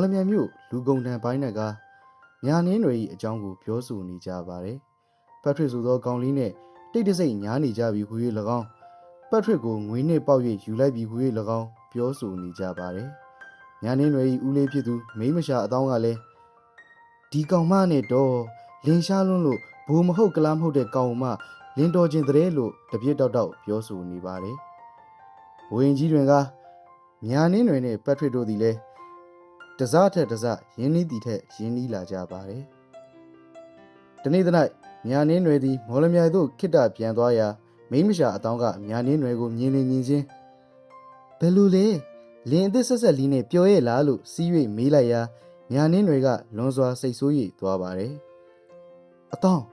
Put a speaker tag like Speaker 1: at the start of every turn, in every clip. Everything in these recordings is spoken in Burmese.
Speaker 1: မော်လမြိုင်မြို့လူကုန်တန်ပိုင်းကညာနင်းတွေ၏အကြောင်းကိုပြောဆိုနေကြပါတယ်။ပတ်ထရစ်ဆိုသောကောင်လေးနဲ့တိတ်တဆိတ်ညားနေကြပြီဟူ၍၎င်းပတ်ထရစ်ကိုငွေနှင့်ပေါက်၍ယူလိုက်ပြီဟူ၍၎င်းပြောဆိုနေကြပါတယ်။ညာနင်းတွေ၏ဦးလေးဖြစ်သူမိန်းမရှာအတောင်းကလည်းဒီကောင်မနဲ့တော့လင်းရှားလွန်းလို့ဘူမဟုတ်ကလားမဟုတ်တဲ့ကောင်မလင်းတော်ခြင်းတဲ့လို့တပြစ်တောက်တောက်ပြောဆိုနေပါတယ်။ဝင်းကြီးတွင်ကညာနင်းတွေနဲ့ပတ်ထရစ်တို့သည်လည်း တစားထက်တစားရင်းနှီးတီထက်ရင်းနှီးလာကြပါတယ်။တနေ့သ၌ညာနင်းတွေသည်မော်လမြိုင်သို့ခိတ္တပြန်သွားရာမိန်းမရှာအတောင်းကညာနင်းတွေကိုမြင်နေမြင်ချင်းဘယ်လိုလဲလင်းအသစ်ဆက်ဆက်လီနဲ့ပြောရဲ့လားလို့စီး၍မေးလိုက်ရာညာနင်းတွေကလွန်စွာစိတ်ဆိုး၍သွားပါတယ်။အတောင်း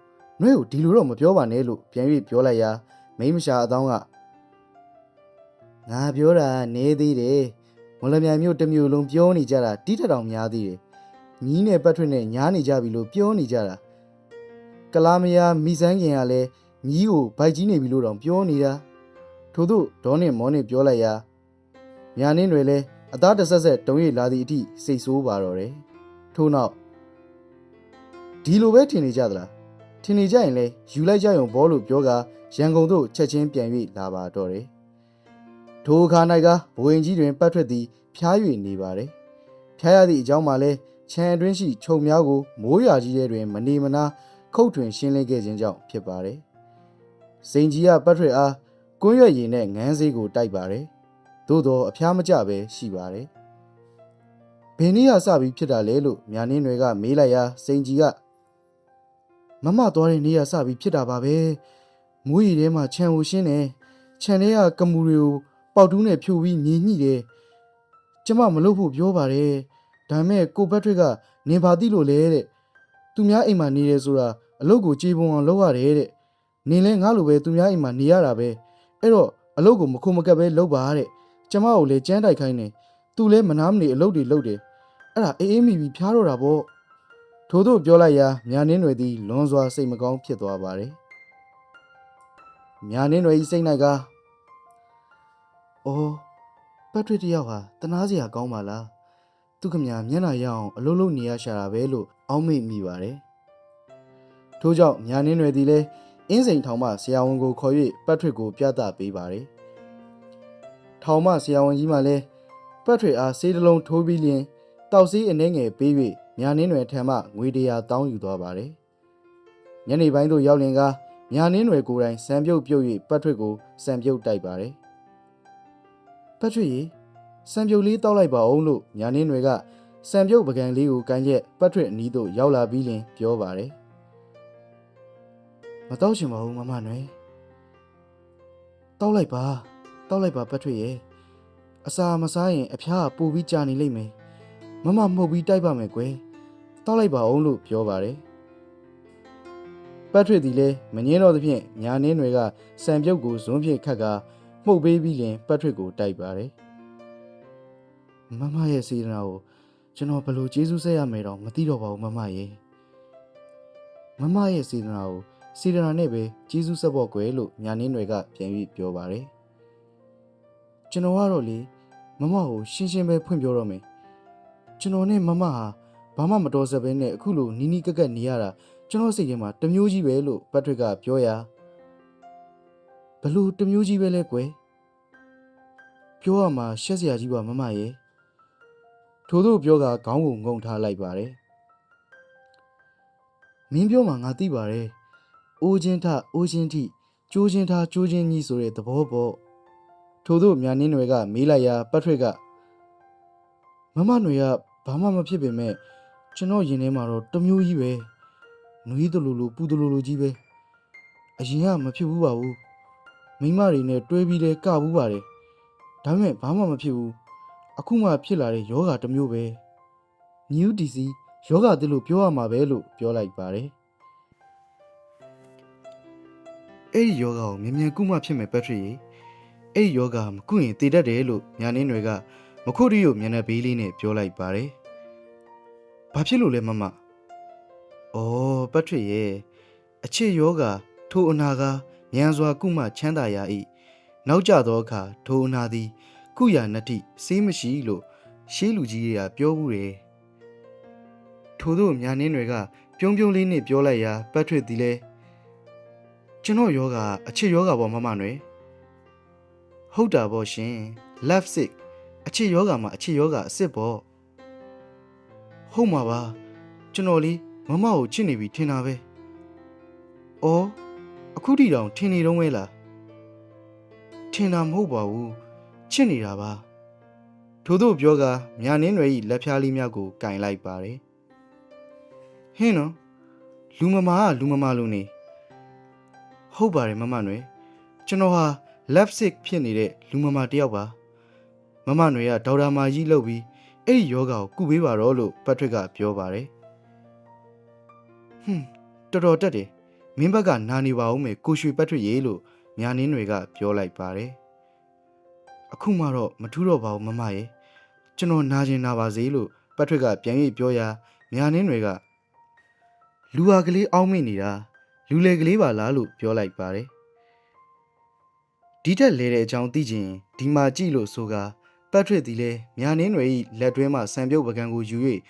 Speaker 1: နှွေကိုဒီလိုတော့မပြောပါနဲ့လို့ပြန်၍ပြောလိုက်ရာမိန်းမရှာအတောင်းကငါပြောတာနေသေးတယ်။ မော်လမြိုင်မြို့တစ်မြို့လုံးပြောနေကြတာတိထက်တောင်များသေးတယ်။ညီးနဲ့ပတ်ထွတ်နဲ့ညားနေကြပြီလို့ပြောနေကြတာ။ကလာမယာမိစန်းခင်ကလည်းညီးကိုဗိုက်ကြီးနေပြီလို့တောင်ပြောနေတာ။ထို့သို့ဒေါနဲ့မောနဲ့ပြောလိုက်ရာညာနင်းတွေလည်းအသားတစ်ဆက်ဆက်တုံးရည်လာသည့်အထိစိတ်ဆိုးပါတော့တယ်။ထို့နောက်ဒီလိုပဲထင်နေကြသလား။ထင်နေကြရင်လည်းယူလိုက်ကြရုံဘောလို့ပြောကရန်ကုန်သို့ချက်ချင်းပြန်၍လာပါတော့တယ်။ ထိုအခါ၌ကဘဝင်ကြီးတွင်ပတ်ထွက်သည်ဖျား၍နေပါသည်ဖျားရသည့်အကြောင်းမှာလဲခြံအတွင်းရှိခြုံများကိုမိုးရွာကြီးထဲတွင်မနေမနာခုတ်ထွင်ရှင်းလင်းခဲ့ခြင်းကြောင့်ဖြစ်ပါသည်စိန်ကြီးကပတ်ထွက်အားကွန်းရွက်ရည်နဲ့ငန်းစေးကိုတိုက်ပါသည်သို့တော့အဖျားမကြပဲရှိပါသည်ဘင်းနီးကစပြီးဖြစ်တာလေလို့မြာနင်းတွေကမေးလိုက်ရာစိန်ကြီးကမမသွားတဲ့နေ့ကစပြီးဖြစ်တာပါပဲမူရီထဲမှာခြံကိုရှင်းတယ်ခြံထဲကကမူတွေကို ပေါက်တူးနဲ့ဖြိုပြီးမြင်ညှိတယ်။ကျမမလုပ်ဖို့ပြောပါတယ်။ဒါပေမဲ့ကိုဘက်ထရစ်ကနေပါသိလို့လဲတဲ့။သူများအိမ်မှာနေတယ်ဆိုတာအလုပ်ကိုကြေပွန်အောင်လုပ်ရတယ်တဲ့။နေလဲငါလိုပဲသူများအိမ်မှာနေရတာပဲ။အဲ့တော့အလုပ်ကိုမခုမကက်ပဲလုပ်ပါတဲ့။ကျမကိုလည်းကြမ်းတိုက်ခိုင်းတယ်။သူလည်းမနာမနေအလုပ်တွေလုပ်တယ်။အဲ့ဒါအေးအေးမိပြီးဖျားတော့တာပေါ့။ထို့သို့ပြောလိုက်ရာမြာနင်းတွေသည်လွန်စွာစိတ်မကောင်းဖြစ်သွားပါတယ်။မြာနင်းတွေ၏စိတ်၌က။ အော်ပတ်ထွေတယောက်ဟာတနာစရာကောင်းပါလား။သူခမညာမျက်နှာရအောင်အလုံးလုံးနေရရှာတာပဲလို့အောက်မေ့မိပါတယ်။ထို့ကြောင့်ညာနင်းတွေသည်လည်းအင်းစိန်ထောင်မှဆရာဝန်ကိုခေါ်၍ပတ်ထွေကိုပြသပေးပါတယ်။ထောင်မှဆရာဝန်ကြီးမှလည်းပတ်ထွေအားဆေးတစ်လုံးထိုးပြီးလျင်တောက်ဆေးအနှဲငယ်ပေး၍ညာနင်းတွေထံမှငွေတရာတောင်းယူသွားပါတယ်။ညနေပိုင်းသို့ရောက်လင်ကညာနင်းတွေကိုယ်တိုင်စံပြုတ်ပြုတ်၍ပတ်ထွေကိုစံပြုတ်တိုက်ပါတယ်။ ပတ်ထွေရေစံပြုတ်လေးတောက်လိုက်ပါအောင်လို့ညာနင်းတွေကစံပြုတ်ပကံလေးကိုကန်ရက်ပတ်ထွေအနီးသို့ရောက်လာပြီးလင်ပြောပါတယ်မတောက်ချင်ပါဘူးမမနွယ်တောက်လိုက်ပါတောက်လိုက်ပါပတ်ထွေရေအစာမစားရင်အဖျားကပိုပြီးကြာနေလိမ့်မယ်မမမှုတ်ပြီးတိုက်ပါမယ်ကွယ်တောက်လိုက်ပါအောင်လို့ပြောပါတယ်ပတ်ထွေသည်လည်းမငင်းတော့သဖြင့်ညာနင်းတွေကစံပြုတ်ကိုဇွန်းဖြင့်ခတ်ကာ မှုတ်ပေးပြီးလင်ပတ်ထွေကိုတိုက်ပါတယ်မမရဲ့စေတနာကိုကျွန်တော်ဘယ်လိုကျေးဇူးဆက်ရမယ်တော့မသိတော့ပါဘူးမမရဲ့မမရဲ့စေတနာကိုစေတနာနဲ့ပဲကျေးဇူးဆက်ဖို့ကွယ်လို့ညာနင်းတွေကပြန်ပြီးပြောပါတယ်ကျွန်တော်ကတော့လေမမကိုရှင်းရှင်းပဲဖွင့်ပြောတော့မယ်ကျွန်တော်နဲ့မမဟာဘာမှမတော်စပ်ပဲနဲ့အခုလိုနီးနီးကက်ကက်နေရတာကျွန်တော်စိတ်ထဲမှာတစ်မျိုးကြီးပဲလို့ပတ်ထွေကပြောရာဘယ် လို့တစ်မျိုးကြီးပဲလဲကွယ်ပြောရမှာရှက်စရာကြီးပါမမရဲ့ထို့သောပြောကခေါင်းကိုငုံထားလိုက်ပါတယ်မင်းပြောမှာငါသိပါတယ်အိုးချင်းထအိုးချင်းထိကျိုးချင်းထားကျိုးချင်းကြီးဆိုတဲ့သဘောပေါ့ထို့သောမြာနင်းတွေကမေးလိုက်ရာပတ်ထွေကမမຫນွေကဘာမှမဖြစ်ပေမဲ့ကျွန်တော်ရင်ထဲမှာတော့တစ်မျိုးကြီးပဲနွေးတလူလူပူတလူလူကြီးပဲအရင်ကမဖြစ်ဘူးပါဘူး မိန်းမတွေနဲ့တွဲပြီးလဲကဘူးပါတယ်ဒါပေမဲ့ဘာမှမဖြစ်ဘူးအခုမှဖြစ်လာတဲ့ယောဂတစ်မျိုးပဲ new DC ယောဂတည်းလို့ပြောရမှာပဲလို့ပြောလိုက်ပါတယ်အဲ့ဒီယောဂကိုမြန်မြန်ကုမှဖြစ်မယ်ပက်ထရီရေအဲ့ဒီယောဂမကုရင်တည်တတ်တယ်လို့ညာနင်းတွေကမခုတ်ရီကိုမျက်နှာဘေးလေးနဲ့ပြောလိုက်ပါတယ်ဘာဖြစ်လို့လဲမမအော်ပက်ထရီရေအချစ်ယောဂထိုအနာက မြန်စွာကုမှချမ်းသာရ၏နောက်ကျသောအခါထိုအနာသည်ကုယာနတ္တိစေးမရှိလို့ရှေးလူကြီးတွေကပြောဘူးတယ်ထို့သောညာနင်းတွေကပြုံးပြုံးလေးနဲ့ပြောလိုက်ရာပတ်ထွေသည်လဲကျွန်တော်ယောဂအချစ်ယောဂပေါ့မမနွယ်ဟုတ်တာပေါ့ရှင် love sick အချစ်ယောဂမှာအချစ်ယောဂအစ်စ်ပေါ့ဟုတ်မှာပါကျွန်တော်လေးမမကိုချစ်နေပြီထင်တာပဲအော် အခုထိတောင်ထင်နေတော့ဝဲလားထင်တာမဟုတ်ပါဘူးချစ်နေတာပါထို့သောပြောကညာနင်းတွေ၏လက်ဖြားလေးများကိုကင်လိုက်ပါတယ်ဟင်းနော်လူမမာကလူမမာလို့နေဟုတ်ပါတယ်မမနွယ်ကျွန်တော်ဟာ love sick ဖြစ်နေတဲ့လူမမာတစ်ယောက်ပါမမနွယ်ကဒေါက်တာမာကြီးလုပ်ပြီးအဲ့ဒီယောဂါကိုကုပေးပါတော့လို့ပတ်ထရစ်ကပြောပါတယ်ဟွန်းတော်တော်တက်တယ် မင်းဘက်ကနာနေပါဦးမယ်ကိုရွှေပတ်ထရစ်ရေလို့ညာနင်းတွေကပြောလိုက်ပါတယ်အခုမှတော့မထူးတော့ပါဘူးမမရေကျွန်တော်နာကျင်နာပါစေလို့ပတ်ထရစ်ကပြန်၍ပြောရာညာနင်းတွေကလူဟာကလေးအောင်းမိနေတာလူလေကလေးပါလားလို့ပြောလိုက်ပါတယ်ဒီတက်လဲတဲ့အကြောင်းသိချင်ဒီမှာကြည့်လို့ဆိုကပတ်ထရစ်သည်လဲညာနင်းတွေ၏လက်တွဲမှစံပြုတ်ပကံကိုယူ၍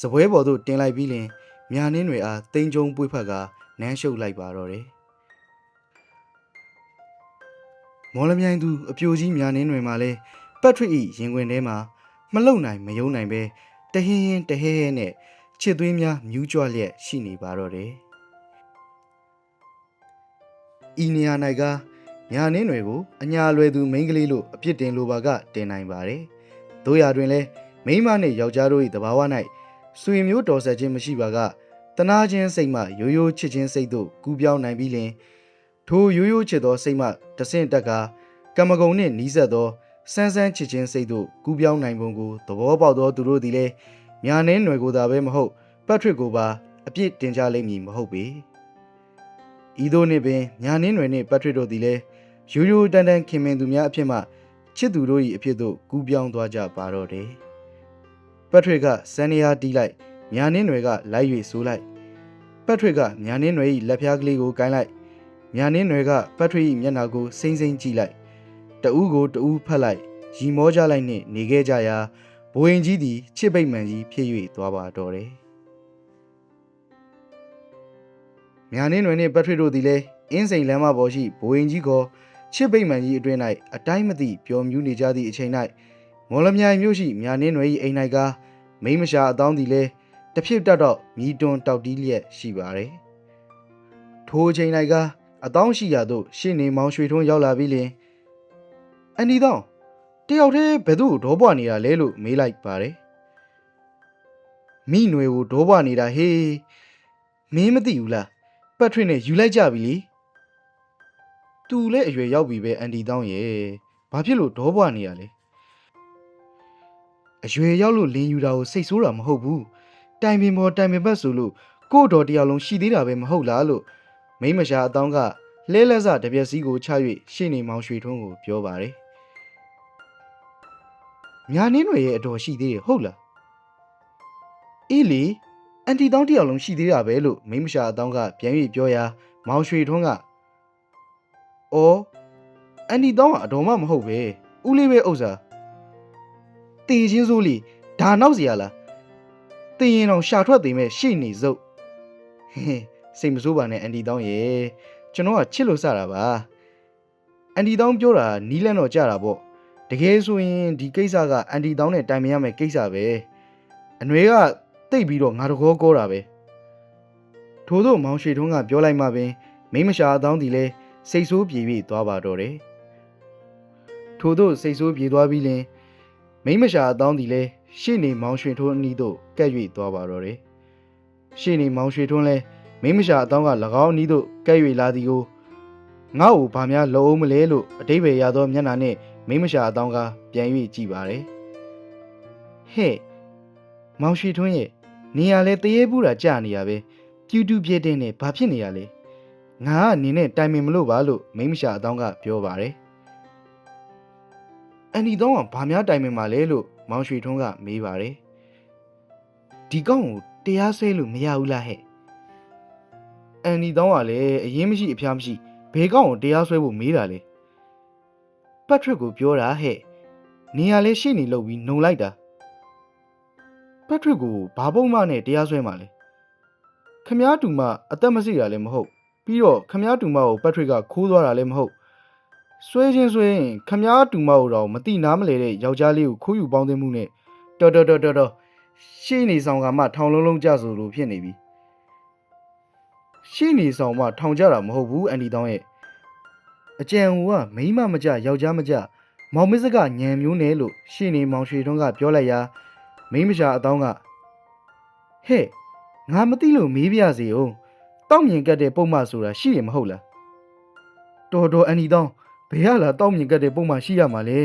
Speaker 1: စပွဲပေါ်သို့တင်လိုက်ပြီးလင်ညာနင်းတွေအားတိန်ကြုံပွေးဖက်က နမ်းရှုပ်လိုက်ပါတော့တယ်မော်လမြိုင်သူအပြိုကြီးညာနင်းတွေမှာလဲပတ်ထရစ်၏ရင်ခွင်ထဲမှာမလုံနိုင်မယုံနိုင်ပဲတဟင်းဟင်းတဟဲဟဲနဲ့ချစ်သွေးများမြူးကြွလျက်ရှိနေပါတော့တယ်ဤနေရာ၌ကညာနင်းတွေကိုအညာလွယ်သူမိန်းကလေးလို့အပြစ်တင်လိုပါကတင်နိုင်ပါတယ်။တို့ရာတွင်လဲမိန်းမနှင့်ယောက်ျားတို့၏တဘာဝ၌ဆွေမျိုးတော်ဆက်ခြင်းမရှိပါက တနာခြင်းစိတ်မှရိုးရိုးချစ်ခြင်းစိတ်သို့ကူးပြောင်းနိုင်ပြီးလင်ထိုရိုးရိုးချစ်သောစိတ်မှတဆင့်တက်ကကမ္မဂုဏ်နှင့်နီးစပ်သောစန်းစန်းချစ်ခြင်းစိတ်သို့ကူးပြောင်းနိုင်ပုံကိုသဘောပေါက်သောသူတို့သည်လည်းညာနှင်းຫນွယ်ကိုသာပဲမဟုတ်ပတ်ထရစ်ကိုပါအပြစ်တင်ကြလိမ့်မည်မဟုတ်ပေ။ဤသို့နှင့်ပင်ညာနှင်းຫນွယ်နှင့်ပတ်ထရစ်တို့သည်လည်းရိုးရိုးတန်တန်ခင်မင်သူများအဖြစ်မှချစ်သူတို့၏အဖြစ်သို့ကူးပြောင်းသွားကြပါတော့တယ်။ပတ်ထရစ်ကစန်နီယာတီးလိုက် ညာနှင်းတွေကလိုက်၍ဆိုးလိုက်ပတ်ထရစ်ကညာနှင်းတွေ၏လက်ဖျားကလေးကိုကိုင်းလိုက်ညာနှင်းတွေကပတ်ထရစ်၏မျက်နှာကိုစိမ့်စိမ့်ကြည့်လိုက်တဦးကိုတဦးဖတ်လိုက်ရီမောကြလိုက်နှင့်နေခဲ့ကြရာဘိုးရင်ကြီးသည်ချစ်ပိတ်မှန်ကြီးဖြစ်၍သွားပါတော့တယ်။ညာနှင်းတွေနှင့်ပတ်ထရစ်တို့သည်လည်းအင်းစိန်လမ်းမပေါ်ရှိဘိုးရင်ကြီးကိုချစ်ပိတ်မှန်ကြီးအတွင်း၌အတိုင်းမသိပျော်မြူးနေကြသည့်အချိန်၌မော်လမြိုင်မြို့ရှိမြာနင်းနွယ်၏အိမ်၌ကမိမရှာအတောင်းသည်လဲ တဖြစ်တတ်တော့မြည်တွန်တောက်တီးလျက်ရှိပါれထိုအချိန်၌ကအတောင်းရှိရာသို့ရှင်းနေမောင်ရွှေထွန်းရောက်လာပြီးလင်အန်ဒီတောင်းတယောက်တည်းဘယ်သူ့ကိုဒေါပွားနေတာလဲလို့မေးလိုက်ပါတယ်မိနွယ်ကိုဒေါပွားနေတာဟေးမင်းမသိဘူးလားပတ်ထွေးနဲ့ယူလိုက်ကြပြီလေသူလည်းအရွယ်ရောက်ပြီပဲအန်တီတောင်းရဲ့ဘာဖြစ်လို့ဒေါဘွားနေရလဲအရွယ်ရောက်လို့လင်းယူတာကိုစိတ်ဆိုးတာမဟုတ်ဘူး တိုင်ပင်ပေါ်တိုင်ပင်ဘက်ဆိုလို့ကို့တော်တယောက်လုံးရှိသေးတာပဲမဟုတ်လားလို့မိမရှာအတောင်းကလဲလက်စတပြက်စီးကိုချ၍ရှေ့နေမောင်ရွှေထွန်းကိုပြောပါတယ်ညာနင်းတွေရဲ့အတော်ရှိသေးတယ်ဟုတ်လားအေးလေအန်တီတောင်းတယောက်လုံးရှိသေးတာပဲလို့မိမရှာအတောင်းကပြန်၍ပြောရာမောင်ရွှေထွန်းက။အော်အန်ဒီတောင်းကအတော်မှမဟုတ်ပဲ။ဦးလေးပဲဥစ္စာ။တေချင်းစိုးလီဒါနောက်စီရလား။ တေရင်တော့ရှာထွက်သိမဲ့ရှေ့နေစုပ်။ဟင်းစိတ်မဆိုးပါနဲ့အန်ဒီတောင်းရဲ့။ကျွန်တော်ကချစ်လို့စတာပါ။အန်ဒီတောင်းပြောတာနီးလန်းတော့ကြတာပေါ့။တကယ်ဆိုရင်ဒီကိစ္စကအန်ဒီတောင်းနဲ့တိုင်ပင်ရမယ့်ကိစ္စပဲ။အနှွေကတိတ်ပြီးတော့ငါတကောကောတာပဲ။ထို့သောမောင်ရွှေထွန်းကပြောလိုက်မှပင်မိမရှာအတောင်းဒီလဲစိတ်ဆိုးပြေ၍သွားပါတော့တယ်။ထို့သောစိတ်ဆိုးပြေသွားပြီးလင်မိမရှာအတောင်းသည်လည်းရှေ့နေမောင်ရွှေထွန်းအနီးသို့ ကပ်၍သွားပါတော့တယ်။ရှေ့နေမောင်ရွှေထွန်းလည်းမိမရှာအတောင်းက၎င်းအနီးသို့ကပ်၍လာသည်ကိုငါ့ကိုဘာများလုံအောင်မလဲလို့အတိတ်ပဲရသောမျက်နှာနှင့်မိမရှာအတောင်းကပြန်၍ကြည့်ပါတယ်။ဟဲ့မောင်ရွှေထွန်းရဲ့နေရလဲတရေပူတာကြာနေရပဲပြူတူပြည့်တဲ့နဲ့ဘာဖြစ်နေရလဲ။ငါကနေနဲ့တိုင်ပင်မလို့ပါလို့မိမရှာအတောင်းကပြောပါတယ်အန်ဒီတောင်းကဘာများတိုင်ပင်ပါလဲလို့မောင်ရွှေထွန်းကမေးပါတယ် ဒီကောင်ကိုတရားဆွဲလို့မရဘူးလားဟဲ့အန်ဒီတောင်းကလည်းအရင်မရှိအဖျားမရှိဘဲကောင်ကိုတရားဆွဲဖို့မေးတာလေပတ်ထရစ်ကိုပြောတာဟဲ့နေရလဲရှေ့နေလောက်ပြီးနှုံလိုက်တာပက်ထရစ်ကိုဘာပုံမှနဲ့တရားစွဲမှာလဲခမားတူမအသက်မစိတာလည်းမဟုတ်ပြီးတော့ခမားတူမကိုပက်ထရစ်ကခိုးသွားတာလည်းမဟုတ်ဆွဲချင်းဆွဲရင်ခမားတူမကိုတော့မတိနားမလဲတဲ့ယောက်ျားလေးကိုခိုးယူပေါင်းသိမှုနဲ့တော်တော်တော်တော်တော် ရှေ့နေဆောင်ကမှထောင်လုံးလုံးကြဆိုလိုဖြစ်နေပြီရှေ့နေဆောင်မှထောင်ကြတာမဟုတ်ဘူးအန်ဒီတောင်းရဲ့အကြံဟူကမိန်းမမကြယောက်ျားမကြမောင်မစ်စကညံမျိုးနဲ့လို့ရှေ့နေမောင်ရွှေထွန်းကပြောလိုက်ရာမိန်းမရှာအတောင်းကဟဲ့ငါမသိလို့မေးပြစေဦးတောက်မြင်ကတ်တဲ့ပုံမှန်ဆိုတာရှိရမဟုတ်လားတော်တော်အန်ဒီတောင်းဘယ်ရလာတောက်မြင်ကတ်တဲ့ပုံမှန်ရှိရမှာလဲ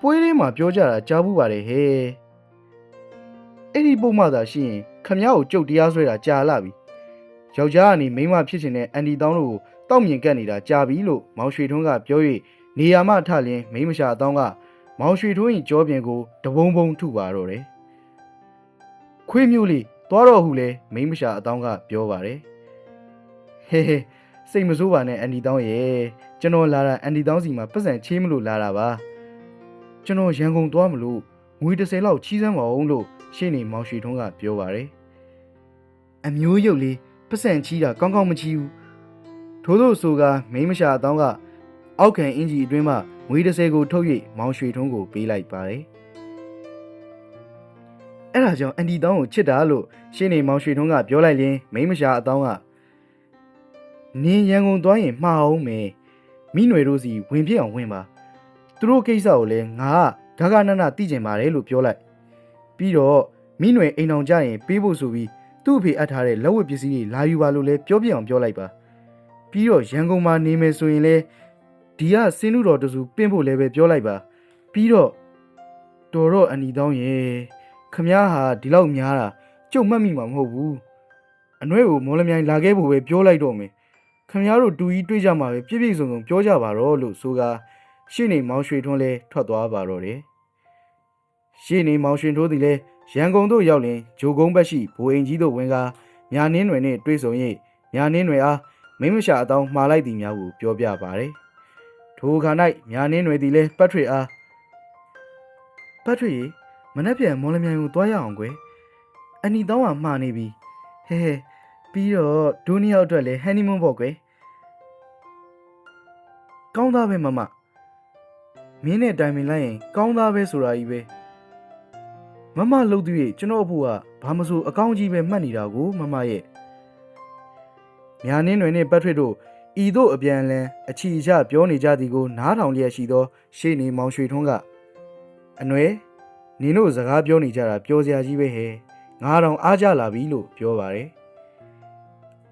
Speaker 1: ပွဲလေးမှာပြောကြတာကြားဘူးပါတယ်ဟဲ့ အဲ့ဒီပုံမှန်သာရှိရင်ခမ ्या ကိုကြုတ်တရားဆွဲတာကြာလာပြီယောက်ျားကနေမိန်းမဖြစ်ချင်တဲ့အန်ဒီတောင်းတို့ကိုတောက်မြင်ကတ်နေတာကြာပြီလို့မောင်ရွှေထွန်းကပြော၍နေရာမှထလင်းမိန်းမရှာအတောင်းကမောင်ရွှေထွန်း၏ကြောပြင်ကိုတဘုံဘုံထုပါတော့တယ်။ခွေးမျိုးလေးသွားတော့ဟုလဲမိန်းမရှာအတောင်းကပြောပါတယ်။ဟဲဟဲစိတ်မဆိုးပါနဲ့အန်ဒီတောင်းရဲ့ကျွန်တော်လာတာအန်ဒီတောင်းစီမှာပတ်စံချေးမလို့လာတာပါ။ကျွန်တော်ရန်ကုန်သွားမလို့ငွေ30လောက်ချီးစမ်းပါအောင်လို့ ရှင်းနေမောင်ရွှေထွန်းကပြောပါတယ်။အမျိုးရုပ်လေးပတ်စံချီးတာကောင်းကောင်းမချီးဘူး။ထို့သောဆိုကမိန်းမရှာအတောင်းကအောက်ခံအင်ဂျီအတွင်းမှာငွေ30ကိုထုတ်၍မောင်ရွှေထွန်းကိုပေးလိုက်ပါတယ်။အဲ့ဒါကြောင့်အန်ဒီတောင်းကိုချစ်တာလို့ရှင်းနေမောင်ရွှေထွန်းကပြောလိုက်ရင်မိန်းမရှာအတောင်းကနင်းရန်ကုန်သွားရင်မှားအောင်မယ်မိຫນွေတို့စီဝင်ပြစ်အောင်ဝင်ပါသူတို့ကိစ္စကိုလည်းငါကဂဂနနသိကျင်ပါတယ်လို့ပြောလိုက် ပြီးတော့မိຫນွေအိမ်အောင်ကြရင်ပေးဖို့ဆိုပြီးသူ့အဖေအပ်ထားတဲ့လက်ဝတ်ပစ္စည်းတွေလာယူပါလို့လည်းပြောပြအောင်ပြောလိုက်ပါပြီးတော့ရန်ကုန်မှာနေမယ်ဆိုရင်လည်းဒီကစင်းလူတော်တစုပင့်ဖို့လည်းပဲပြောလိုက်ပါပြီးတော့တော်တော့အနီတောင်းရဲ့ခမားဟာဒီလောက်များတာကြုံမှတ်မိမှာမဟုတ်ဘူးအနှဲကိုမော်လမြိုင်လာခဲ့ဖို့ပဲပြောလိုက်တော့မယ်ခမားတို့တူကြီးတွေ့ကြမှာပဲပြည့်ပြည့်စုံစုံပြောကြပါတော့လို့ဆိုကာရှင်းနေမောင်ရွှေထွန်းလဲထွက်သွားပါတော့တယ် ရှင်းနေမောင်ရွှေထွန်းသည်လဲရန်ကုန်သို့ရောက်လင်ဂျိုကုန်းဘက်ရှိဘိုအိမ်ကြီးသို့ဝင်ကာညာနင်းတွင်နှင့်တွေ့ဆုံ၍ညာနင်းတွင်အားမိမရှာအတောင်းမှားလိုက်သည်များကိုပြောပြပါတယ်ထိုအခါ၌ညာနင်းတွေသည်လည်းပတ်ထွေအားပတ်ထွေရေမနှက်ပြန်မော်လမြိုင်ကိုသွားရအောင်ကွယ်အနီတောင်းကမှားနေပြီဟဲဟဲပြီးတော့ဒူနီယောက်အတွက်လည်းဟန်နီမွန်းပေါ့ကွယ်ကောင်းသားပဲမမမင်းနဲ့တိုင်ပင်လိုက်ရင်ကောင်းသားပဲဆိုတာကြီးပဲ မမလှုပ်သူရဲ့ကျွန်တော်အဖို့ကဘာမဆိုအကောင်းကြီးပဲမှတ်နေတာကိုမမရဲ့ညာနင်းတွေနဲ့ပတ်ထွေတို့ဤသို့အပြန်အလှန်အချီအချပြောနေကြသည်ကိုနားထောင်လျက်ရှိသော ရှေ့နေမောင်ရွှေထွန်းကအနွယ်နင်တို့စကားပြောနေကြတာပြောစရာကြီးပဲဟဲ့ငါတောင်အားကြလာပြီလို့ပြောပါတယ်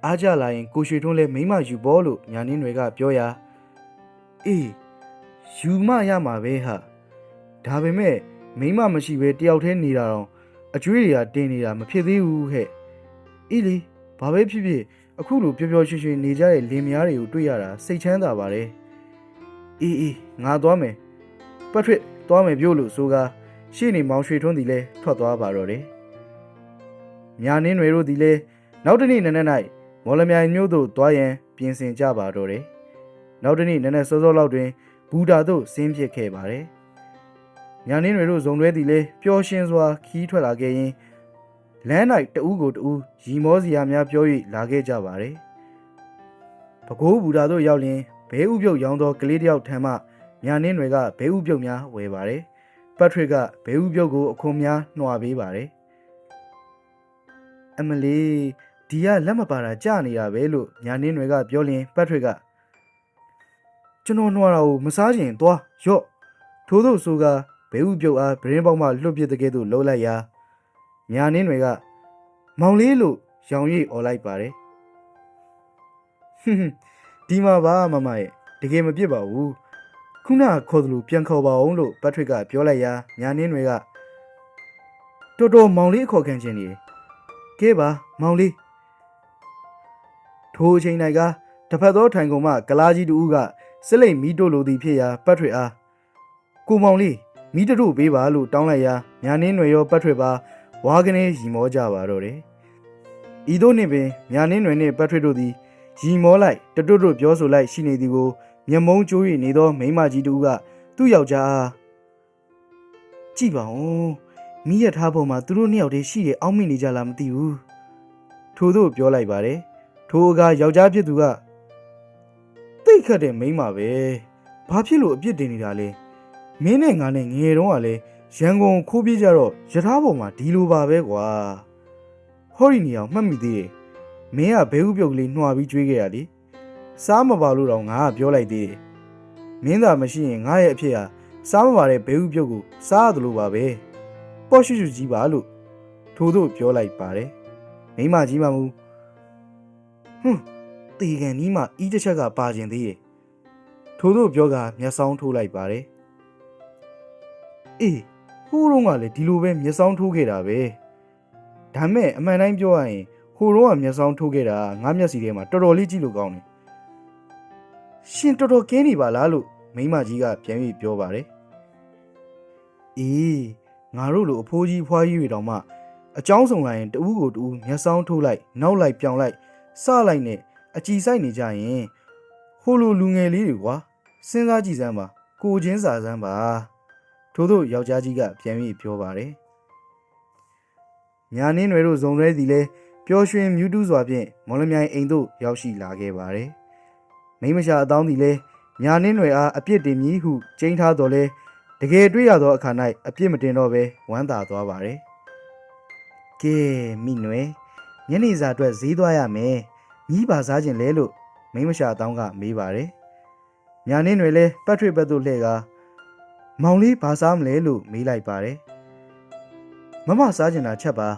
Speaker 1: အားကြလာရင်ကိုရွှေထွန်းလည်းမိမယူပေါ်လို့ညာနင်းတွေကပြောရာအေးယူမရမှာပဲဟာဒါပေမဲ့ မိမမရှိဘဲတယောက်တည်းနေတာတော့အကျွေးတွေကတင်နေတာမဖြစ်သေးဘူးဟဲ့အေးလေဘာပဲဖြစ်ဖြစ်အခုလိုပျော်ပျော်ရွှင်ရွှင်နေကြတဲ့လင်မယားတွေကိုတွေ့ရတာစိတ်ချမ်းသာပါတယ်။အေးအေးငါသွားမယ်။ပတ်ထွတ်သွားမယ်ပြောလို့ဆိုကာရှေ့နေမောင်ရွှေထွန်းသည်လည်းထွက်သွားပါတော့တယ်။ညာနင်းတွေတို့သည်လည်းနောက်တစ်နေ့နနက်၌မော်လမြိုင်မြို့သို့သွားရန်ပြင်ဆင်ကြပါတော့တယ်။နောက်တစ်နေ့နနက်စောစောလောက်တွင်ဘူတာသို့ဆင်းဖြစ်ခဲ့ပါတယ်။ ညာနင်းတွေတို့ဇုံတွဲသည်လည်းပျော်ရွှင်စွာခီးထွက်လာခဲ့ရင်လမ်း၌တဦးကိုတဦးရီမောစရာများပြော၍လာခဲ့ကြပါတယ်။ပကိုးဘူတာတို့ရောက်လျင်ဘဲဥပြုတ်ရောင်းသောကလေးတစ်ယောက်ထံမှညာနင်းတွေကဘဲဥပြုတ်များဝယ်ပါတယ်။ပတ်ထရစ်ကဘဲဥပြုတ်ကိုအခွန်များနှွာပေးပါတယ်။အမလီဒီကလက်မပါတာကြာနေတာပဲလို့ညာနင်းတွေကပြောလျင်ပတ်ထရစ်ကကျွန်တော်နှွာတာကိုမစားချင်သွားရော့ထိုးသို့ဆိုက ဘဲဥပြုတ်အားဗရင်ပေါက်မှလွတ်ပစ်တဲ့ကဲ့သို့လှုပ်လိုက်ရာညာနင်းတွေကမောင်လေးလို့ရောင်ရိပ်អော်လိုက်ပါတယ်ဟွန်းဟွန်းဒီမှာပါမမရဲ့တကယ်မပြစ်ပါဘူးခုနခေါ်သလိုပြန်ခေါ်ပါအောင်လို့ဘတ်ထရစ်ကပြောလိုက်ရာညာနင်းတွေကတော်တော်မောင်လေးအခေါ်ခံခြင်းနေတယ်ကဲပါမောင်လေးထိုအချိန်၌ကတစ်ဖက်သောထိုင်ကုန်မှကလားကြီးတူကစစ်လိမ်မီးတို့လိုသည်ဖြစ်ရာဘတ်ထရစ်အားကိုမောင်လေး မီးတို့ပေးပါလို့တောင်းလိုက်ရာညာနင်းတွေရောဘတ်ထရစ်ပါဝါကနေရီမောကြပါတော့တယ်။ဤသို့နှင့်ပင်ညာနင်းတွင်နှင့်ပတ်ထွေတို့သည်ရီမောလိုက်တတွတ်တွတ်ပြောဆိုလိုက်ရှိနေသည်ကိုမျက်မုံးကျိုး၍နေသောမိန်းမကြီးတူကသူ့ယောက်ျားအားကြည့်ပါဦးမိရထားပေါ်မှာသူတို့နှစ်ယောက်တည်းရှိတယ်အောက်မိနေကြလားမသိဘူးထို့သို့ပြောလိုက်ပါတယ်ထိုအခါယောက်ျားဖြစ်သူကတိတ်ခတ်တဲ့မိန်းမပဲဘာဖြစ်လို့အပြစ်တင်နေတာလဲ မင်းနဲ့ငါနဲ့ငယ်တုန်းကလည်းရန်ကုန်ခိုးပြေးကြတော့ရထားပေါ်မှာဒီလိုပါပဲကွာဟော်ရီနီအောင်မှတ်မိသေးတယ်မင်းကဘဲဥပြုတ်ကလေးနှွာပြီးကျွေးခဲ့ရလေစားမပါလို့တော့ငါကပြောလိုက်သေးတယ်မင်းသာမရှိရင်ငါရဲ့အဖြစ်ဟာစားမပါတဲ့ဘဲဥပြုတ်ကိုစားရတယ်လို့ပါပဲပေါ့ရှူရှူကြီးပါလို့ထို့သို့ပြောလိုက်ပါတယ်မိမကြီးမမူဟွန်းတေကန်ကြီးမှအီးတစ်ချက်ကပါကျင်သေးတယ်ထို့သို့ပြောကမျက်စောင်းထိုးလိုက်ပါတယ် အေးဟိုးတော့ကလည်းဒီလိုပဲမျက်စောင်းထိုးခဲ့တာပဲဒါမဲ့အမှန်တိုင်းပြောရရင်ဟိုတော့ကမျက်စောင်းထိုးခဲ့တာငါမျက်စီထဲမှာတော်တော်လေးကြည့်လို့ကောင်းတယ်ရှင်တော်တော်ကင်းနေပါလားလို့မိမကြီးကပြန်ပြီးပြောပါတယ်အေးငါတို့လိုအဖိုးကြီးဖွားကြီးတွေတောင်မှအကြောင်းဆောင်လာရင်တဦးကိုတဦးမျက်စောင်းထိုးလိုက်နောက်လိုက်ပြောင်လိုက်စလိုက်နဲ့အကြည်ဆိုင်နေကြရင်ဟိုလိုလူငယ်လေးတွေကွာစဉ်းစားကြည့်စမ်းပါကိုချင်းစာစမ်းပါ ထို့သောယောက်ျားကြီးကပြန်ပြီးပြောပါတယ်ညာနင်းတွေတို့ဇုံရဲစီလဲပျော်ရွှင်မြူးတူးစွာဖြင့်မော်လမြိုင်အိမ်သို့ရောက်ရှိလာခဲ့ပါတယ်မိမရှာအတောင်းစီလဲညာနင်းတွေအားအပြစ်တင်မည်ဟုကျင်းထားတော်လဲတကယ်တွေ့ရသောအခါ၌အပြစ်မတင်တော့ဘဲဝမ်းသာသွားပါတယ်။ကဲမိနွယ်ညနေစာအတွက်ဈေးသွားရမယ်။ညီးပါစားခြင်းလဲလို့မိန်းမရှာတောင်းကမေးပါတယ်။ညာနင်းတွေလဲပတ်ထွေပတ်သို့လှည့်က မောင်လေးဘာစားမလဲလို့မေးလိုက်ပါတယ်။မမစားခြင်းတာချက်ပါ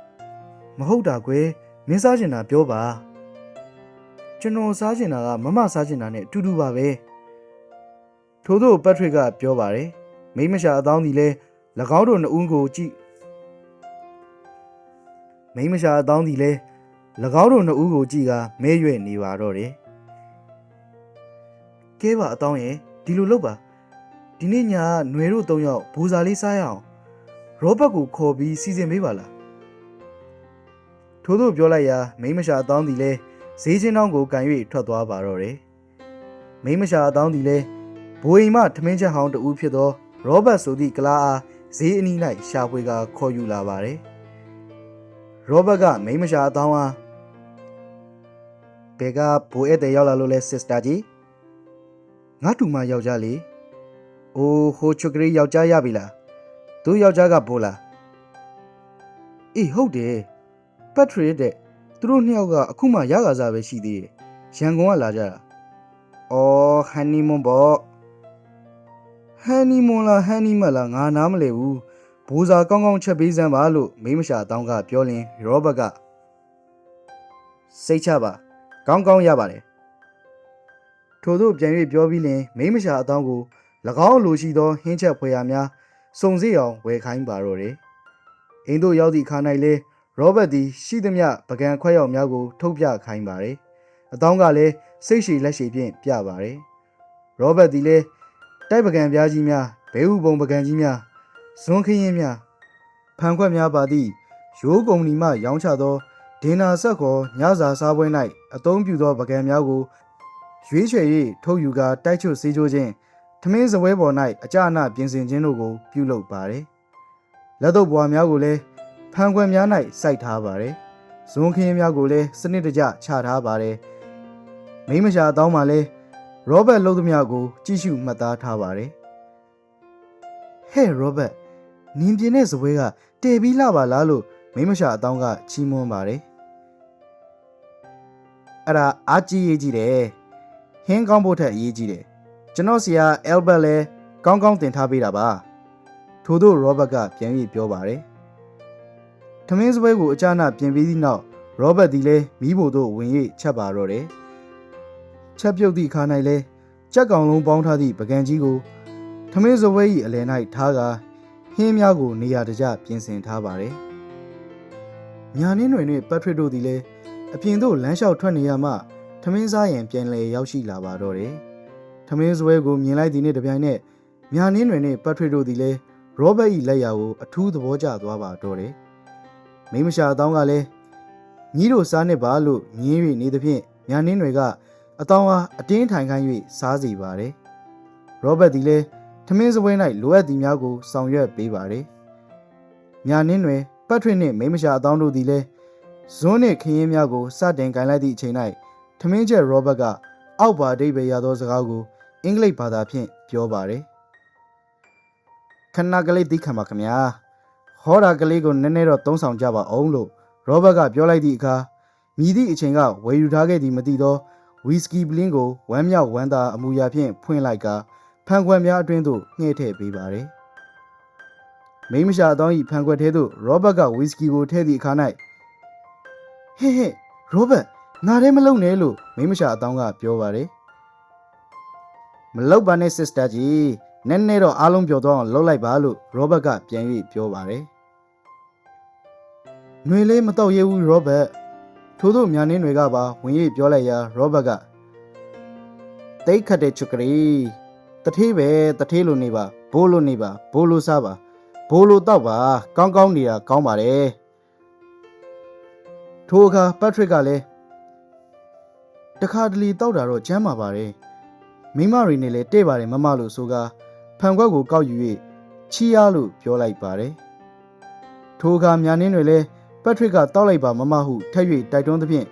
Speaker 1: ။မဟုတ်တာကွယ်မင်းစားခြင်းတာပြောပါ။ကျွန်တော်စားခြင်းတာကမမစားခြင်းတာနဲ့အတူတူပါပဲ။ထို့သောပတ်ထရစ်ကပြောပါတယ်မိန်းမရှာအသောင်းဒီလဲ၎င်းတို့နှစ်ဦးကိုကြည့်မိန်းမရှာအသောင်းဒီလဲ၎င်းတို့နှစ်ဦးကိုကြည့်ကမဲရွက်နေပါတော့တယ်ကဲပါအသောင်းရဲ့ဒီလိုလုပ်ပါ ဒီနေ့ညကຫນွေတို့၃ယောက်ဘူစာလေးစားရအောင်ရောဘတ်ကိုခေါ်ပြီးစီစဉ်ပေးပါလားထို့သောပြောလိုက်ရာမိန်းမရှာအသောင်းဒီလဲဈေးချင်းတောင်းကိုကန်၍ထွက်သွားပါတော့တယ်မိန်းမရှာအသောင်းဒီလဲဘိုးအိမ်မှထမင်းချက်ဟောင်းတူဖြစ်သောရောဘတ်ဆိုသည့်ကလားအားဈေးအနီး၌ရှာဖွေကခေါ်ယူလာပါတယ်။ရောဘတ်ကမိန်းမရှာအတောင်းအားဘယ်ကဘိုးဧည့်သည်ရောက်လာလို့လဲစစ်စတာကြီးငါတူမယောက်ျားလေ။ အိုးဟိုချွတ်ကလေးယောက်ျားရပြီလား။သူယောက်ျားကဘိုးလား။အေးဟုတ်တယ်။ပတ်ထရစ်တဲ့သူတို့နှစ်ယောက်ကအခုမှရကားစားပဲရှိသေးတယ်။ရန်ကုန်ကလာကြတာ။အော်ဟန်နီမွန်ပေါ့ဟန်နီမွန်လားဟန်နီမတ်လားငါနားမလဲဘူးဘိုးစာကောင်းကောင်းချက်ပေးစမ်းပါလို့မိန်းမရှာတောင်းကပြောလင်ရောဘတ်ကစိတ်ချပါကောင်းကောင်းရပါတယ်ထို့သို့ပြန်၍ပြောပြီးလင်မိန်းမရှာအတောင်းကို၎ င်းလိုရှိသောဟင်းချက်ဖွယ်ရာများစုံစည်းအောင်ဝယ်ခိုင်းပါတော့တယ်အိမ်သို့ရောက်သည့်အခါ၌လေရောဘတ်သည်ရှိသမျှပကံခွက်ရောက်များကို ထုတ်ပြခိုင်းပါတယ်အတောင်းကလည်းစိတ်ရှည်လက်ရှည်ဖြင့်ပြပါတယ်။ရောဘတ်သည်လည်းတိုက်ပကံပြားကြီးများဘဲဥပုံပကံကြီးများဇွန်ခရင်များဖန်ခွက်များပါသည့်ရိုးကုံဒီမှရောင်းချသောဒေနာဆက်ခေါ်ညစာစားပွဲ၌အသုံးပြုသောပကံများကိုရွေးချယ်၍ထုတ်ယူကာတိုက်ချွတ်စေးကြိုးခြင်းထ မင်းစပွဲပေါ်၌အကြအနပြင်ဆင်ခြင်းတို့ကို ပြုလုပ်ပါတယ်။လက်တော့ဘွားများကိုလည်းဖန်ခွက်များ၌စိုက်ထားပါတယ်။ဇွန်ခရင်များကိုလည်းစနစ်တကျချထားပါတယ်။မိန်းမရှာအတောင်းမှလဲရောဘတ်လှုပ်သမျှကို ကြည့်ရှုမှတ်သားထားပါတယ်ဟဲ့ရောဘတ်နင်းပြင်းတဲ့ဇပွဲကတဲပြီးလာပါလားလို့မိန်းမရှာအတောင်းကချီးမွမ်းပါတယ်အဲ့ဒါအားကြီးရေးကြီးတယ်ဟင်းကောင်းဖို့ထက်အရေးကြီးတယ် ကျွန်တော်ဆရာအယ်ဘတ်လဲကောင်းကောင်းတင်ထားပေးတာပါထို့သောရောဘတ်ကပြန်ပြီးပြောပါတယ်ထမင်းစပွဲကိုအကြအနပြင်ပြီးသည့်နောက်ရောဘတ်သည်လည်းမိဖို့တို့ဝင်၍ချက်ပါတော့တယ်ချက်ပြုတ်သည့်ခါ၌လဲကြက်ကောင်လုံးပေါင်းထားသည့်ပကံကြီးကိုထမင်းစပွဲ၏အလယ်၌ထားကာဟင်းများကိုနေရာတကျပြင်ဆင်ထားပါတယ်။ညာနင်းတွေနှင့်ပတ်ထရစ်တို့သည်လည်းအပြင်သို့လမ်းလျှောက်ထွက်နေရမှထမင်းစားရန်ပြန်လည်ရောက်ရှိလာပါတော့တယ်။ ထမင်းစပွဲကိုမြင်လိုက်သည်နှင့်တပြိုင်နက်ညာနင်းတွေနှင့်ပတ်ထရစ်တို့သည်လည်းရောဘတ်၏လက်ရာကိုအထူးသဘောကျသွားပါတော့တယ်။မိန်းမရှာအတောင်းကလည်းညီတို့စားနှစ်ပါလို့ညင်း၍နေသဖြင့်ညာနင်းတွေကအတောင်းအားအတင်းထိုင်ခိုင်း၍စားစီပါတယ်။ရောဘတ်သည်လည်းထမင်းစပွဲ၌လိုအပ်သည်များကိုဆောင်ရွက်ပေးပါတယ်ညာနှင်းတွင်ပတ်ထွေနှင့်မိန်းမရှာအတောင်းတို့သည်လည်းဇွန်းနှင့်ခရင်များကိုစတင်ကင်လိုက်သည့်အချိန်၌ထမင်းချက်ရောဘတ်ကအောက်ပါအဓိပ္ပာယ်ရသောစကားကို အင်္ဂလိပ်ဘာသာဖြင့်ပြောပါတယ်ခဏကလေးသိခံပါခင်ဗျာဟောတာကလေးကိုနည်းနည်းတော့သုံးဆောင်ကြပါအောင်လို့ရောဘတ်ကပြောလိုက်သည့်အခါမြည်သည့်အချိန်ကဝယ်ယူထားခဲ့သည်မသိသောဝီစကီပလင်းကိုဝမ်းမြောက်ဝမ်းသာအမူအရာဖြင့်ဖွင့်လိုက်ကဖန်ခွက်များအတွင်းသို့ငှဲ့ထည့်ပေးပါတယ်မိန်းမရှာအတောင်း၏ဖန်ခွက်ထဲသို့ရောဘတ်ကဝီစကီကိုထည့်သည့်အခါ၌ဟဲ့ဟဲ့ရောဘတ်ငါတည်းမလုံနဲ့လို့မိန်းမရှာအတောင်းကပြောပါတယ် မလောက်ပါနဲ့ sister ကြီးနည်းနည်းတော့အားလုံးပြောတော့အောင်လှုပ်လိုက်ပါလို့ရောဘတ်ကပြန်၍ပြောပါတယ်ຫນွေလေးမတော့ရဘူးရောဘတ်ထို့သောညာနှင်းတွေကပါဝင်၍ပြောလိုက်ရာရောဘတ်ကတိတ်ခတ်တဲ့ချွတ်ကလေးတထေးပဲတထေးလိုနေပါဘိုးလိုနေပါဘိုးလိုစားပါဘိုးလိုတော့ပါကောင်းကောင်းနေတာကောင်းပါတယ်ထိုအခါပတ်ထရစ်ကလည်းတခါတလေတောက်တာတော့ကျမ်းပါပါတယ် မိမတွေနဲ့လည်းတဲ့ပါတယ်မမလို့ဆိုကာဖန်ခွက်ကိုကောက်ယူ၍ချီးရလို့ပြောလိုက်ပါတယ်ထိုအခါညာနှင်းတွေလည်းပတ်ထရစ်ကတောက်လိုက်ပါမမဟုထက်၍တိုက်တွန်းသဖြင့်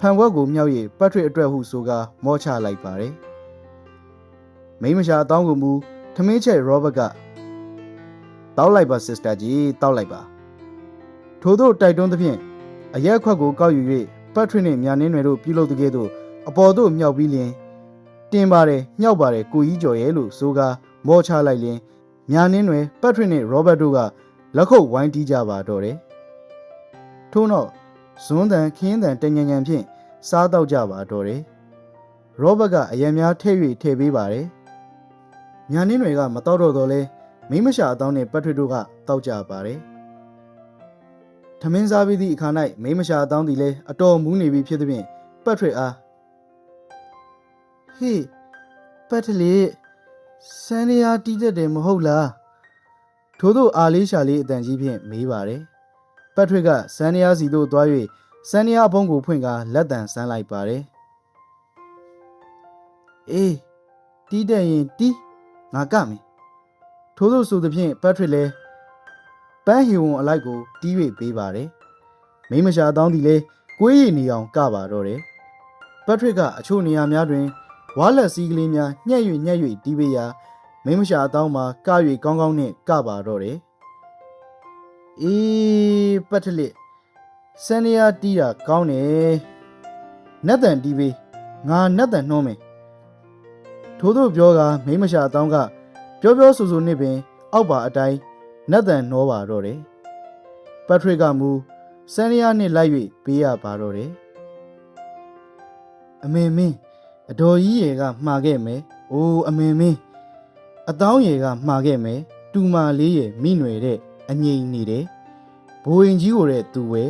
Speaker 1: ဖန်ခွက်ကိုမြောက်၍ပတ်ထရစ်အတွက်ဟုဆိုကာမောချလိုက်ပါတယ်မိန်းမရှာအတောင်းကိုမူထမင်းချက်ရောဘတ်ကတောက်လိုက်ပါ sister ကြီးတောက်လိုက်ပါထို့သောတိုက်တွန်းသဖြင့်အရက်ခွက်ကိုကောက်ယူ၍ပတ်ထရစ်နှင့်ညာနှင်းတွေတို့ပြုလုပ်တဲ့ကဲ့သို့အပေါ်သို့မြောက်ပြီးလျင် တင်ပါတယ်မြောက်ပါတယ်ကိုကြီးကျော်ရဲ့လို့ဆိုကာမောချလိုက်လျင်ညာနှင်းတွေပတ်ထရစ်နှင့်ရောဘတ်တို့ကလက်ခုပ်ဝိုင်းတီးကြပါတော့တယ်ထို့နောက်ဇွန်းတန်ခင်းတန်တညံညံဖြင့်စားတော့ကြပါတော့တယ်ရောဘတ်ကအယံများထည့်၍ထည့်ပေးပါတယ်ညာနှင်းတွေကမတော့တော့တော့လဲမိမရှာအတောင်းနဲ့ပတ်ထရစ်တို့ကတောက်ကြပါတယ်ထမင်းစားပြီးသည့်အခါ၌မိမရှာအတောင်းသည်လည်းအတော်မူးနေပြီဖြစ်သဖြင့်ပတ်ထရစ်အား ဟေးပတ်ထလီစန်ရီယာတီးတတ်တယ်မဟုတ်လားထို့သောအာလေးရှာလေးအတန်ကြီးဖြင့်မေးပါတယ်ပတ်ထရစ်ကစန်ရီယာစီသို့သွား၍စန်ရီယာဘုံကိုဖွင့်ကာလက်တံဆန်းလိုက်ပါတယ်အေးတီးတဲ့ရင်တီးငါကမယ်ထို့သောဆိုသဖြင့်ပတ်ထရစ်လည်းပန်းဟီဝန်အလိုက်ကိုတီး၍ပေးပါတယ်မိမရှာတောင်းသည်လည်းကိုေးရည်နေအောင်ကပါတော့တယ်ပတ်ထရစ်က အချို့နေရာများတွင် ဝါလက်စည်းကလေးများညှက်၍ညှက်၍တီးပေးရာမိမရှာအတောင်းမှာက၍ကောင်းကောင်းနဲ့ကပါတော့တယ်အေးပတ်ထလစ်စန်နီယာတီးတာကောင်းတယ်နတ်တန်တီးပေးငါနတ်တန်နှောမယ်ထို့သောပြောကမိမရှာအတောင်းကပြောပြောဆိုဆိုနဲ့ပင် အောက်ပါအတိုင်းနတ်တန်နှောပါတော့တယ်ပတ်ထရစ်ကမူစန်နီယာနှင့်လိုက်၍ပေးရပါတော့တယ်အမေမင်း အတော်ကြီးရေကမှားခဲ့မယ်။အိုးအမေမင်းအတောင်းရေကမှားခဲ့မယ်။တူမာလေးရေမိနွယ်တဲ့အငိမ့်နေတယ်။ဘိုးရင်ကြီးကိုတဲ့သူဝဲ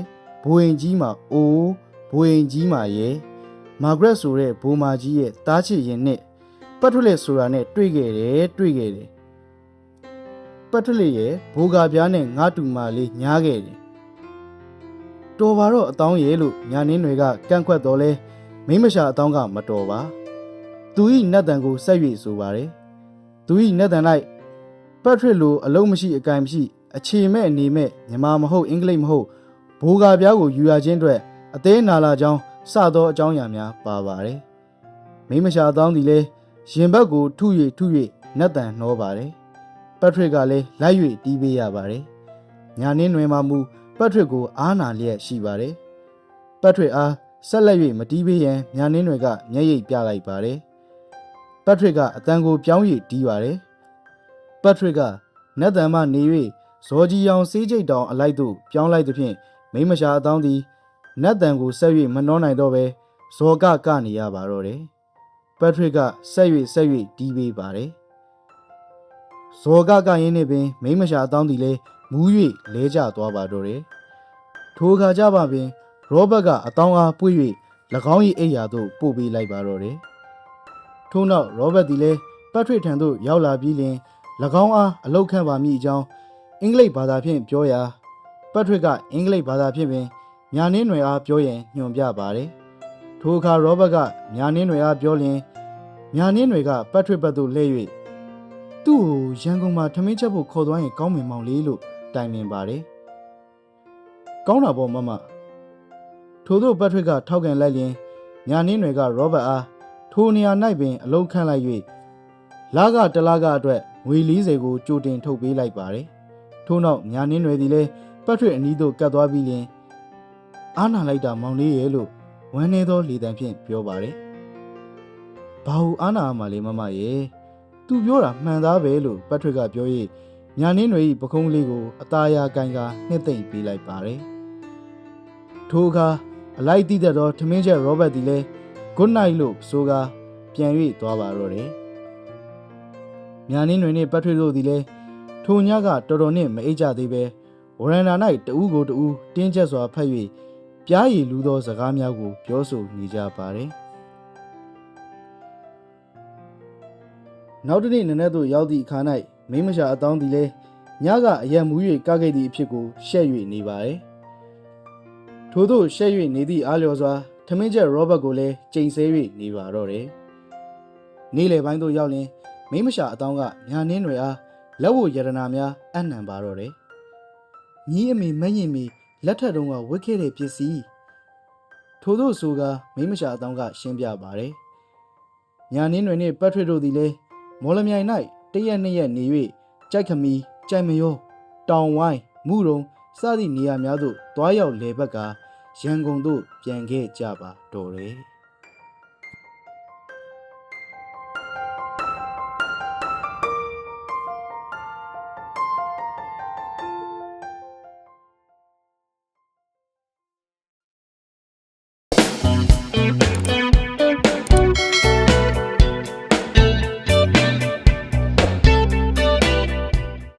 Speaker 1: ဘိုးရင်ကြီးမှာအိုးဘိုးရင်ကြီးမှာရေမာဂရက်ဆိုတဲ့ဘိုးမကြီးရဲ့တားချစ်ရင်နဲ့ပတ်ထွလက်ဆိုတာနဲ့တွေ့ခဲ့တယ်တွေ့ခဲ့တယ်။ပတ်ထွလက်ရဲ့ဘိုးကပြားနဲ့ငါတူမာလေးညားခဲ့တယ်။တော်ပါတော့အတောင်းရေလို့ညာနင်းတွေကကန့်ခွက်တော်လဲ။ မိမရှာအတောင်းကမတော်ပါသူဤနတ်တန်ကိုဆက်၍ဆိုပါတယ်သူဤနတ်တန်၌ပတ်ထရစ်လိုအလုံးမရှိအကင်မရှိအခြေမဲ့အနေမဲ့မြန်မာမဟုတ်အင်္ဂလိပ်မဟုတ်ဘိုးကာပြားကိုယူရခြင်းအတွက်အသေးနာလာကြောင်းစသောအကြောင်းအရာများပါပါတယ်မိမရှာအတောင်းသည်လည်းရင်ဘတ်ကိုထု၍ထု၍နတ်တန်နှောပါတယ်ပတ်ထရစ်ကလည်းလိုက်၍တီးပေးရပါတယ်ညာနင်းတွင်မှမူပတ်ထရစ်ကိုအားနာလျက်ရှိပါတယ်ပတ်ထရစ်အား ဆက်လက်၍မတီးပေးရန်ညာနှင်းတွေကမျက်ရည်ပြလိုက်ပါတယ်။ပတ်ထရစ်ကအတန်ကိုပြောင်း၍တီးပါတယ်။ပတ်ထရစ်ကနတ်တန်မှနေ၍ဇော်ကြီးရောင်စေးကြိတ်တောင်အလိုက်သို့ပြောင်းလိုက်သဖြင့်မိမရှာအတောင်းသည်နတ်တန်ကိုဆက်၍မနှောနိုင်တော့ဘဲဇော်ကကနေရပါတော့တယ်။ပတ်ထရစ်ကဆက်၍ဆက်၍တီးပေးပါတယ်။ဇော်ကကရင်းနှင့်ပင်မိမရှာအတောင်းသည်လည်းမူး၍လဲကျသွားပါတော့တယ်။ထိုအခါကြပါပင် ရောဘတ်ကအတောင်းအားပွေ့၍၎င်း၏အိယာသို့ပို့ပေးလိုက်ပါတော့တယ်။ထို့နောက်ရောဘတ်သည်လည်းပတ်ထရစ်ထံသို့ရောက်လာပြီးလျှင်၎င်းအားအလောက်ခံပါမည်အကြောင်းအင်္ဂလိပ်ဘာသာဖြင့်ပြောရာပတ်ထရစ်ကအင်္ဂလိပ်ဘာသာဖြင့်ပင်ညာနှင်းတွေအားပြောရန်ညွှန်ပြပါတယ်။ထိုအခါရောဘတ်ကညာနှင်းတွေအားပြောလျင်ညာနှင်းတွေကပတ်ထရစ်ဘက်သို့လှည့်၍သူ့ကိုရန်ကုန်မှာထမင်းချက်ဖို့ခေါ်သွားရင်ကောင်းမယ်မောင်လေးလို့တိုင်ပင်ပါတယ်။ကောင်းတာပေါ့မမ ထို့သောပတ်ထွက်ကထောက်ကန်လိုက်လျင်ညာနင်းတွေကရောဘတ်အားထိုနေရာ၌ပင်အလုံးခန့်လိုက်၍လာကတလားကအတွက်ငွေ40ကိုကြိုတင်ထုတ်ပေးလိုက်ပါတယ်ထို့နောက်ညာနင်းတွေသည်လည်းပတ်ထွက်အနီးသို့ကတ်သွားပြီးလျင်အားနာလိုက်တာမောင်လေးရဲ့လို့ဝမ်းနေသောလေတံဖြင့်ပြောပါတယ်ဘာဟုအားနာမှလဲမမရဲ့သူပြောတာမှန်သားပဲလို့ပတ်ထွက်ကပြော၍ညာနင်းတွေ၏ပကုံးလေးကိုအသားရကန်ကနှစ်သိမ့်ပေးလိုက်ပါတယ်ထိုအခါ အလိုက်တိသက်သောထမင်းချက်ရောဘတ်သည်လည်း good night လို့ဆိုကာပြန်၍သွားပါတော့တယ်။ညာနင်းတွေနဲ့ပတ်ထွေတို့သည်လည်းထိုညကတော်တော်နဲ့မအိပ်ကြသေးပဲဝရန်ဒါ၌တဦးကိုတဦးတင်းကျပ်စွာဖတ်၍ပြားရည်လူသောစကားများကိုပြောဆိုနေကြပါတယ်။နောက်တစ်နေ့နနက်သို့ရောက်သည့်အခါ၌မိန်းမရှာအတောင်းသည်လည်းညကအရက်မူ၍ကခဲ့သည့်အဖြစ်ကိုရှက်၍နေပါတယ်။ ထို့သောရှက်၍နေသည့်အားလျော်စွာထမင်းချက်ရောဘတ်ကိုလည်းချိန်ဆ၍နေပါတော့တယ်။နေ့လယ်ပိုင်းသို့ရောက်လင်မိန်းမရှာအတောင်းကညာနင်းတွေအားလက်ဝတ်ရတနာများအနှံပါတော့တယ်။မြီးအမေမရင်မီလက်ထက်တုံးကဝတ်ခဲ့တဲ့ပစ္စည်းထို့သောဆိုကမိန်းမရှာအတောင်းကရှင်းပြပါတယ်။ညာနင်းတွေနှင့်ပတ်ထွေတို့သည်လည်းမော်လမြိုင်၌တရက်နှစ်ရက်နေ၍ကြိုက်ခမီကြိုက်မယောတောင်ဝိုင်းမုရုံစသည့်နေရာများသို့တွားရောက်လေဘက်က ရန်ကုန်သို့ပြန်ခဲ့ကြပါတော့တယ်